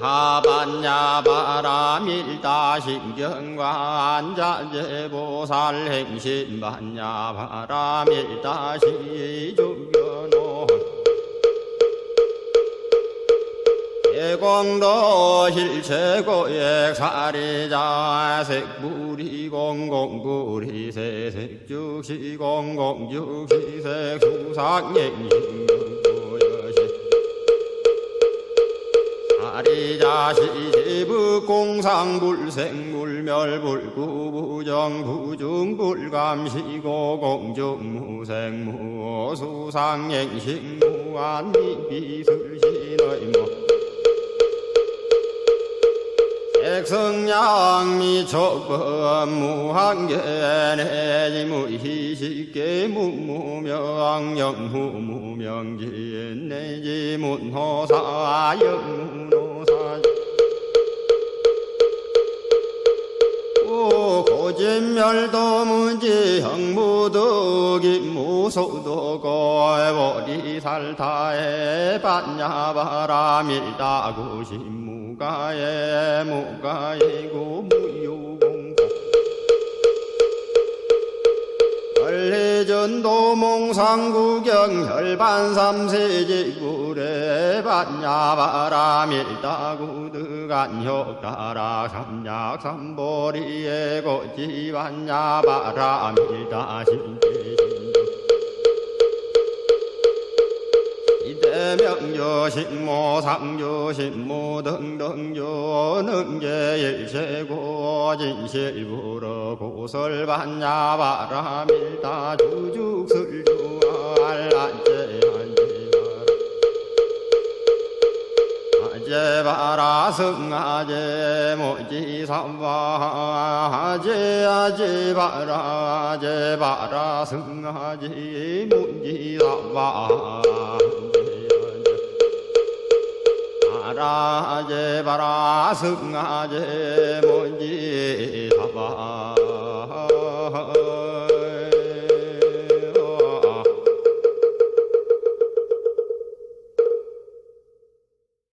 반야 바라밀다 신경관 자제보살 행신 반야 바라밀다 시주견호 대공도 실체고액 사리자 색불이 공공불이 세색 즉시 공공즉시 수상행신 자 시지부 공상불생불멸불 구부정부중불 감시고 공중무생무 수상행식무안미비술신의무 백성양미 촉법 무한계내지 무희식계 무무명영 무무명진 내지 문호사 영문 호사 오 고진멸도 문지 형무득이 무소도 고해버리살타에 반야바라밀다. 구 신무가에 무가이고 무유공고 원리전도 몽상구경 혈반삼세지구래 반야바라밀다구드간효가라 삼약삼보리에 고지반야바라밀다 신제신도. 이대명조신 모 상조신모 등등조 능제일체고 진실부러 고설반야바라밀다 주죽슬주알란제 아제바라 승아제 모지삼바 아제 아제바라 아제바라 승아제 문지삼바 나라제 바라 승아제 뭔지 다바